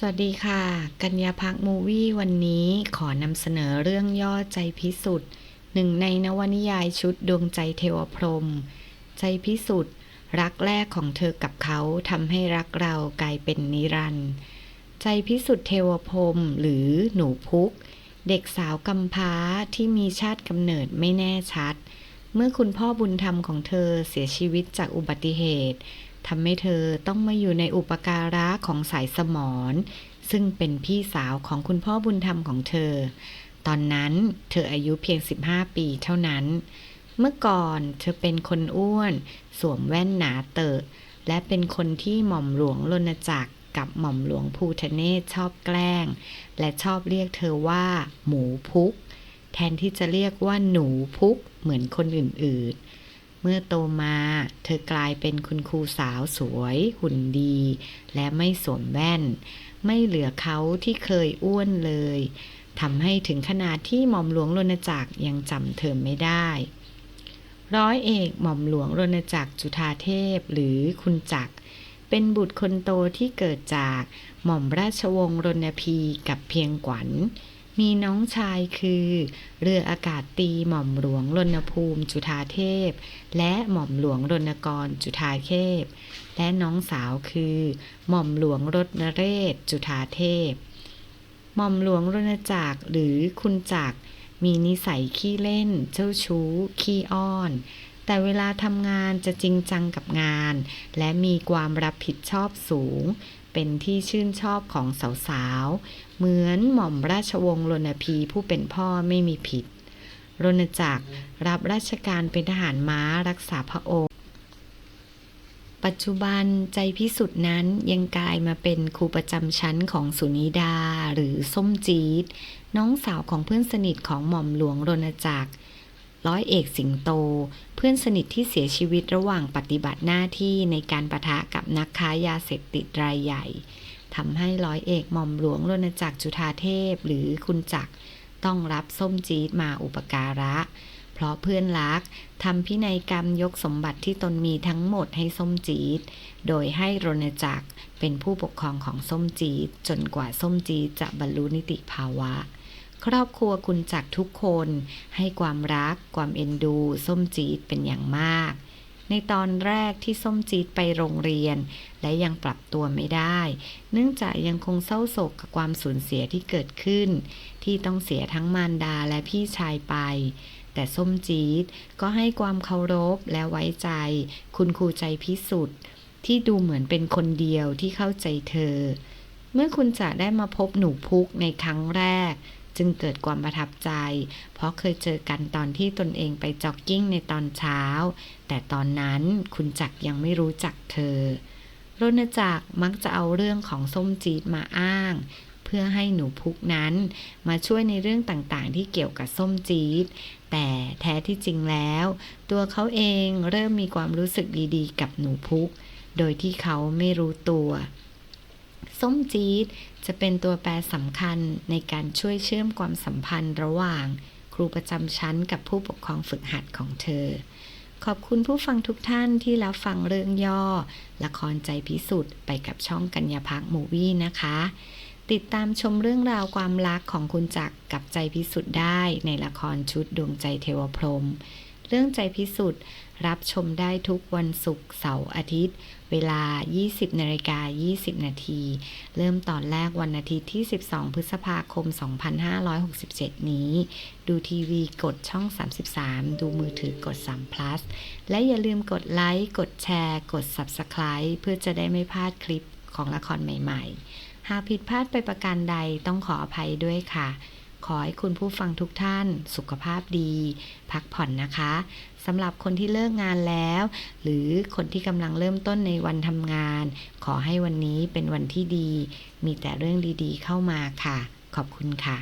สวัสดีค่ะ กัญญาพักมูวี่วันนี้ขอนำเสนอเรื่องย่อใจพิสุทธิ์หนึ่งในนวนิยายชุดดวงใจเทวพรม ใจพิสุทธิ์รักแรกของเธอกับเขาทำให้รักเรากลายเป็นนิรันด์ใจพิสุทธิ์เทวพรมหรือหนูพุก เด็กสาวกำพร้าที่มีชาติกำเนิดไม่แน่ชัด เมื่อคุณพ่อบุญธรรมของเธอเสียชีวิตจากอุบัติเหตุ ทำให้เธอต้องมาอยู่ในอุปการะของสายสมรซึ่งเป็นพี่สาวของคุณพ่อบุญธรรมของเธอ ตอนนั้นเธออายุเพียง 15 ปีเท่านั้น เมื่อก่อนเธอเป็นคนอ้วน สวมแว่นหนาเตอะ และเป็นคนที่หม่อมหลวงรณจักรกับหม่อมหลวงภูทะเนศชอบแกล้ง และชอบเรียกเธอว่า หมูพุก แทนที่จะเรียกว่าหนูพุกเหมือนคนอื่นๆ เมื่อโตมา เธอกลายเป็นคุณครูสาวสวย หุ่นดี และไม่สวมแว่น ไม่เหลือเขาที่เคยอ้วนเลยทำให้ถึงขนาดที่หม่อมหลวงรณจักรยังจำเธอไม่ได้ ร้อยเอกหม่อมหลวงรณจักรจุฑาเทพหรือคุณจักร เป็นบุตรคนโตที่เกิดจากหม่อมราชวงศ์รณพีกับเพียงขวัญ มีน้องชายคือ เรืออากาศตีหม่อมหลวงรณภูมิจุฑาเทพ และหม่อมหลวงรณกรจุฑาเทพ และน้องสาวคือ หม่อมหลวงรณเรศจุฑาเทพ หม่อมหลวงรณจักรหรือคุณจักรมีนิสัยขี้เล่น เจ้าชู้ ขี้อ้อน แต่เวลาทำงานจะจริงจังกับงาน และมีความรับผิดชอบสูง เป็นที่ชื่นชอบของสาวๆ เหมือนหม่อมราชวงศ์รณพีผู้เป็นพ่อไม่มีผิด รณจักรรับราชการเป็นทหารม้ารักษาพระองค์ ปัจจุบันใจพิสุทธิ์นั้นยังกลายมาเป็นครูประจำชั้นของสุนิดาหรือส้มจีดน้องสาวของเพื่อนสนิทของหม่อมหลวงรณจักร ร้อยเอกสิงโต เพื่อนสนิทที่เสียชีวิตระหว่างปฏิบัติหน้าที่ในการประทะกับนักค้ายาเสพติดรายใหญ่ทำให้ร้อยเอกหม่อมหลวงรณจักรจุฑาเทพหรือคุณจักรต้องรับส้มจีดมาอุปการะ เพราะเพื่อนรักทำพินัยกรรมยกสมบัติที่ตนมีทั้งหมดให้ส้มจีดโดยให้รณจักรเป็นผู้ปกครองของส้มจีดจนกว่าส้มจีดจะบรรลุนิติภาวะ ครอบครัวคุณจักรทุกคนให้ความรัก ความเอ็นดู ส้มจีดเป็นอย่างมาก ในตอนแรกที่ส้มจีดไปโรงเรียน และยังปรับตัวไม่ได้ เนื่องจากยังคงเศร้าโศกกับความสูญเสียที่เกิดขึ้น ที่ต้องเสียทั้งมารดาและพี่ชายไปแต่ส้มจีดก็ให้ความเคารพและไว้ใจ คุณครูใจพิสุทธิ์ที่ดูเหมือนเป็นคนเดียวที่เข้าใจเธอ เมื่อคุณจะได้มาพบหนูพุกในครั้งแรก จึงเกิดความประทับใจ เพราะเคยเจอกันตอนที่ตนเองไปจ็อกกิ้งในตอนเช้า แต่ตอนนั้นคุณจักยังไม่รู้จักเธอรณจักรมักจะเอาเรื่องของส้มจีดมาอ้าง เพื่อให้หนูพุกนั้น มาช่วยในเรื่องต่างๆ ที่เกี่ยวกับส้มจีดแต่แท้ที่จริงแล้ว ตัวเขาเองเริ่มมีความรู้สึกดีๆ กับหนูพุก โดยที่เขาไม่รู้ตัว ส้มจี๊ดจะเป็นตัวแปรสำคัญในการช่วยเชื่อมความสัมพันธ์ระหว่าง ครูประจำชั้นกับผู้ปกครองฝึกหัดของเธอ ขอบคุณผู้ฟังทุกท่านที่รับฟังเรื่องย่อ ละครใจพิสุทธิ์ไปกับช่องกัญญาพักมูวี่นะคะ ติดตามชมเรื่องราวความรักของคุณจักรกับใจพิสุทธิ์ได้ในละครชุดดวงใจเทวพรหม เรื่องใจพิสุทธิ์รับชมได้ทุกวันศุกร์เสาร์อาทิตย์ เวลา 20นาฬิกา20 นาที เริ่มตอนแรกวันอาทิตย์ที่ 12 พฤษภาคม 2567 นี้ ดูทีวีกดช่อง 33 ดูมือถือกด3 plus และอย่าลืมกดไลค์ กดแชร์ กด subscribe เพื่อจะได้ไม่พลาดคลิปของละครใหม่ ๆ หากผิดพลาดไปประการใดต้องขออภัยด้วยค่ะ ขอให้คุณผู้ฟังทุกท่าน สุขภาพดี พักผ่อนนะคะสำหรับคนที่เลิกงานแล้ว หรือคนที่กำลังเริ่มต้นในวันทำงาน ขอให้วันนี้เป็นวันที่ดี มีแต่เรื่องดีๆ เข้ามาค่ะ ขอบคุณค่ะ